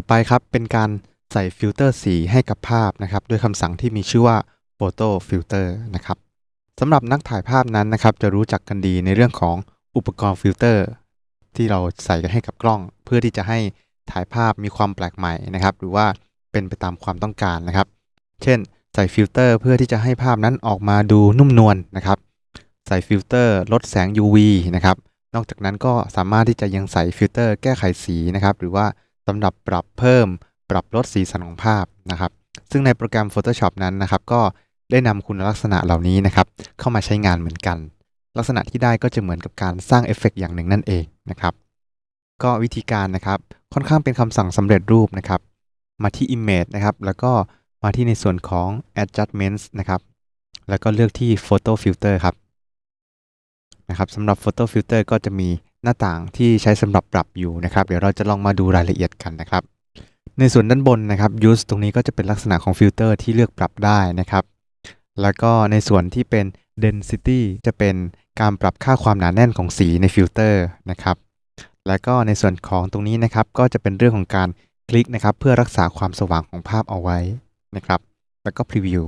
ต่อไปครับเป็นการใส่ฟิลเตอร์สีให้กับภาพนะครับด้วยคำสั่งที่มีชื่อว่า Photo Filter นะครับสำหรับนักถ่ายภาพนั้นนะครับจะรู้จักกันดีในเรื่องของอุปกรณ์ฟิลเตอร์ที่เราใส่กันให้กับกล้อง เพื่อที่จะให้ถ่ายภาพมีความแปลกใหม่นะครับ หรือว่าเป็นไปตามความต้องการนะครับ เช่น ใส่ฟิลเตอร์เพื่อที่จะให้ภาพนั้นออกมาดูนุ่มนวลนะครับ ใส่ฟิลเตอร์ลดแสง UV นะครับ นอกจากนั้นก็สามารถที่จะยังใส่ฟิลเตอร์แก้ไขสีนะครับ หรือว่า สำหรับปรับเพิ่ม ปรับลดสีสันของภาพนะครับ ซึ่งในโปรแกรม Photoshop นั้นนะครับ ก็ได้นำคุณลักษณะเหล่านี้นะครับ เข้ามาใช้งานเหมือนกัน ลักษณะที่ได้ก็จะเหมือนกับการสร้างเอฟเฟกอย่างหนึ่งนั่นเองนะครับ ก็วิธีการนะครับค่อนข้างเป็นคำสั่งสำเร็จรูปนะครับ มาที่ Image นะครับ แล้วก็มาที่ในส่วนของ Adjustments นะครับ แล้วก็เลือกที่ Photo Filter ครับนะครับสำหรับ Photo Filter ก็จะมี หน้าต่างที่ใช้สำหรับปรับอยู่นะครับ เดี๋ยวเราจะลองมาดูรายละเอียดกันนะครับ ในส่วนด้านบนนะครับ Use ตรงนี้ก็จะเป็นลักษณะของฟิลเตอร์ที่เลือกปรับได้นะครับ แล้วก็ในส่วนที่เป็น Density จะเป็นการปรับค่าความหนาแน่นของสีในฟิลเตอร์นะครับ แล้วก็ในส่วนของตรงนี้นะครับ ก็จะเป็นเรื่องของการคลิกนะครับ เพื่อรักษาความสว่างของภาพเอาไว้นะครับ แล้วก็ Preview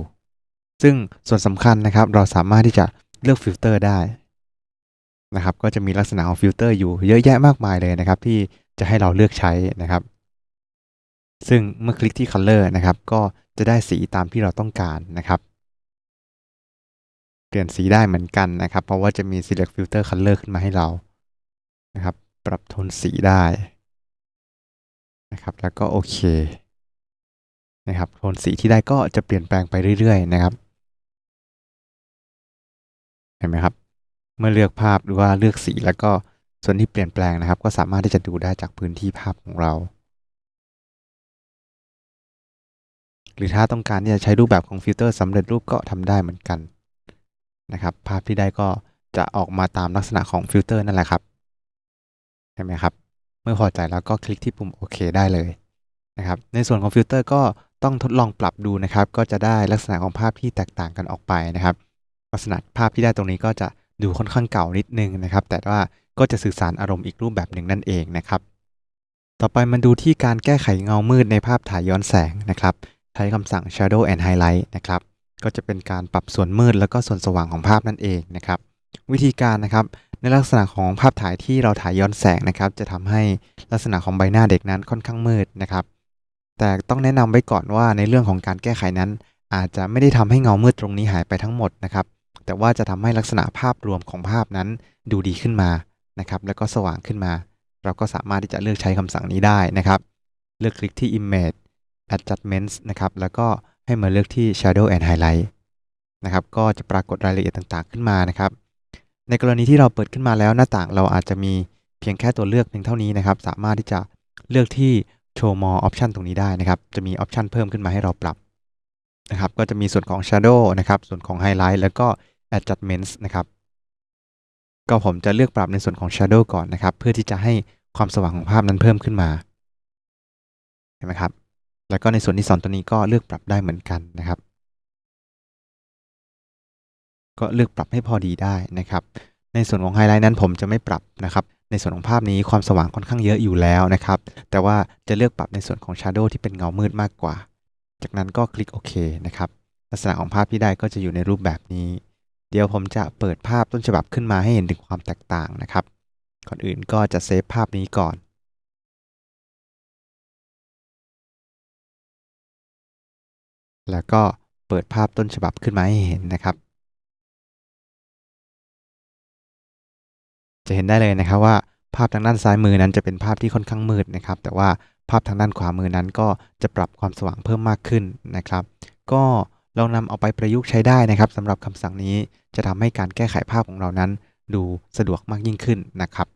ซึ่งส่วนสำคัญนะครับ เราสามารถที่จะเลือกฟิลเตอร์ได้ นะครับก็จะมีลักษณะของฟิลเตอร์อยู่เยอะแยะมากมายเลยนะครับ ที่จะให้เราเลือกใช้นะครับ ซึ่งเมื่อคลิกที่ Color นะครับ ก็จะได้สีตามที่เราต้องการนะครับ เปลี่ยนสีได้เหมือนกันนะครับ เพราะว่าจะมี Select Filter Color ขึ้นมาให้เรานะครับ ปรับโทนสีได้นะครับ แล้วก็โอเคนะครับโทนสีที่ได้ก็จะเปลี่ยนแปลงไปเรื่อยๆ นะครับ เห็นไหมครับ เมื่อเลือกภาพหรือว่าเลือกสีแล้วก็ส่วนที่เปลี่ยนแปลงนะครับ ก็สามารถที่จะดูได้จากพื้นที่ภาพของเรา หรือถ้าต้องการที่จะใช้รูปแบบของฟิลเตอร์สำเร็จรูปก็ทำได้เหมือนกันนะครับ ภาพที่ได้ก็จะออกมาตามลักษณะของฟิลเตอร์นั่นแหละครับเห็นไหมครับ เมื่อพอใจแล้วก็คลิกที่ปุ่มโอเคได้เลยนะครับ ในส่วนของฟิลเตอร์ก็ต้องทดลองปรับดูนะครับ ก็จะได้ลักษณะของภาพที่แตกต่างกันออกไปนะครับ ลักษณะภาพที่ได้ตรงนี้ก็จะ ดูค่อนข้างเก่านิดนึงนะครับ แต่ว่าก็จะสื่อสารอารมณ์อีกรูปแบบหนึ่งนั่นเองนะครับ ต่อไปมาดูที่การแก้ไขเงามืดในภาพถ่ายย้อนแสงนะครับ ใช้คำสั่ง shadow and highlight นะครับ ก็จะเป็นการปรับส่วนมืดแล้วก็ส่วนสว่างของภาพนั่นเองนะครับ วิธีการนะครับในลักษณะของภาพถ่ายที่เราถ่ายย้อนแสงนะครับ จะทำให้ลักษณะของใบหน้าเด็กนั้นค่อนข้างมืดนะครับ แต่ต้องแนะนำไว้ก่อนว่าในเรื่องของการแก้ไขนั้น อาจจะไม่ได้ทำให้เงามืดตรงนี้หายไปทั้งหมดนะครับ แต่ว่าจะทำให้ลักษณะภาพรวมของภาพนั้นดูดีขึ้นมานะครับแล้วก็สว่างขึ้นมา เราก็สามารถที่จะเลือกใช้คำสั่งนี้ได้นะครับ เลือกคลิกที่ Image Adjustments นะครับแล้วก็ให้มาเลือกที่ Shadow and Highlight นะครับก็จะปรากฏรายละเอียดต่างๆขึ้นมานะครับในกรณีที่เราเปิดขึ้นมาแล้วหน้าต่างเราอาจจะมีเพียงแค่ตัวเลือกเพียงเท่านี้นะครับ สามารถที่จะเลือกที่ Show More Option ตรงนี้ได้นะครับ จะมีออปชันเพิ่มขึ้นมาให้เราปรับนะครับ ก็จะมีส่วนของ Shadow นะครับ ส่วนของ Highlight แล้วก็ Adjustments นะครับ ก็ผมจะเลือกปรับในส่วนของ Shadow ก่อนนะครับ เพื่อที่จะให้ความสว่างของภาพนั้นเพิ่มขึ้นมา เห็นไหมครับ แล้วก็ในส่วนที่สอนตัวนี้ก็เลือกปรับได้เหมือนกันนะครับ ก็เลือกปรับให้พอดีได้นะครับ ในส่วนของไฮไลท์นั้นผมจะไม่ปรับนะครับ ในส่วนของภาพนี้ความสว่างค่อนข้างเยอะอยู่แล้วนะครับ แต่ว่าจะเลือกปรับในส่วนของ Shadow ที่เป็นเงามืดมากกว่า จากนั้นก็คลิกโอเคนะครับ ลักษณะของภาพที่ได้ก็จะอยู่ในรูปแบบนี้ เดี๋ยวผมจะเปิดภาพต้นฉบับขึ้นมาให้เห็นถึงความแตกต่างนะครับ ก่อนอื่นก็จะเซฟภาพนี้ก่อน แล้วก็เปิดภาพต้นฉบับขึ้นมาให้เห็นนะครับ จะเห็นได้เลยนะครับว่าภาพทางด้านซ้ายมือนั้นจะเป็นภาพที่ค่อนข้างมืดนะครับ แต่ว่าภาพทางด้านขวามือนั้นก็จะปรับความสว่างเพิ่มมากขึ้นนะครับ ก็ ลองนำเอาไปประยุกต์ใช้ได้นะครับสำหรับคำสั่งนี้จะทำให้การแก้ไขภาพของเรานั้น ดูสะดวกมากยิ่งขึ้นนะครับ